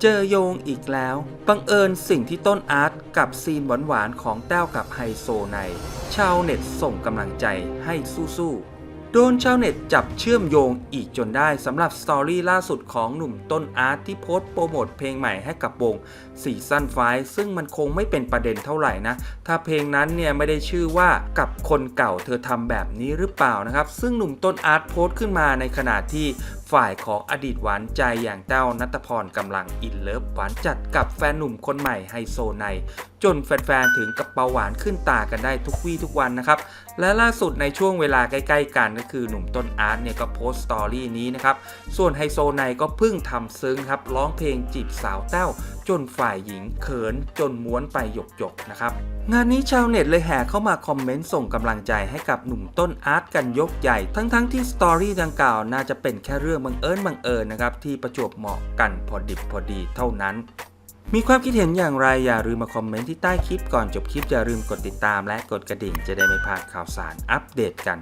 เจอโยงอีกแล้ว บังเอิญสิ่งที่ต้นอาร์ตกับซีนหวานๆของแต้วกับไฮโซใน ชาวเน็ตส่งกำลังใจให้สู้ๆ โดนชาวเน็ตจับเชื่อมโยงอีกจนได้สำหรับสตอรี่ล่าสุดของหนุ่มต้นอาร์ตที่โพสต์โปรโมทเพลงใหม่ให้กับวงซีซั่นไฟซึ่งมันคงไม่เป็นประเด็นเท่าไหร่นะ ถ้าเพลงนั้นเนี่ยไม่ได้ชื่อว่ากับคนเก่าเธอทำแบบนี้หรือเปล่านะครับ ซึ่งหนุ่มต้นอาร์ตโพสต์ขึ้นมาในขณะที่ ฝ่ายของอดีตหวานใจอย่างแต้วนัตพรกำลังอินเลิฟหวานจัดกับแฟนหนุ่มคนใหม่ไฮโซในจนแฟนๆถึงกับเบาหวานขึ้นตากันได้ทุกวี่ทุกวันนะครับ และล่าสุดในช่วงเวลาใกล้ๆกันก็คือหนุ่มต้นอาร์ตเนี่ยก็โพสต์สตอรี่นี้นะครับ ส่วนไฮโซไนก็เพิ่งทำซึ้งครับร้องเพลงจีบสาวแต้วจนฝ่ายหญิงเขินจนม้วนไปหยกๆนะครับ งานนี้ชาวเน็ตเลยแห่เข้ามาคอมเมนต์ส่งกำลังใจให้กับหนุ่มต้นอาร์ตกันยกใหญ่ ทั้งๆที่สตอรี่ดังกล่าวน่าจะเป็นแค่เรื่องบังเอิญบังเอิญนะครับ ที่ประจวบเหมาะกันพอดิบพอดีเท่านั้น มีความคิดเห็นอย่างไรอย่าลืมมาคอมเมนต์ที่ใต้คลิปก่อนจบคลิปอย่าลืมกดติดตามและกดกระดิ่งจะได้ไม่พลาดข่าวสารอัปเดตกัน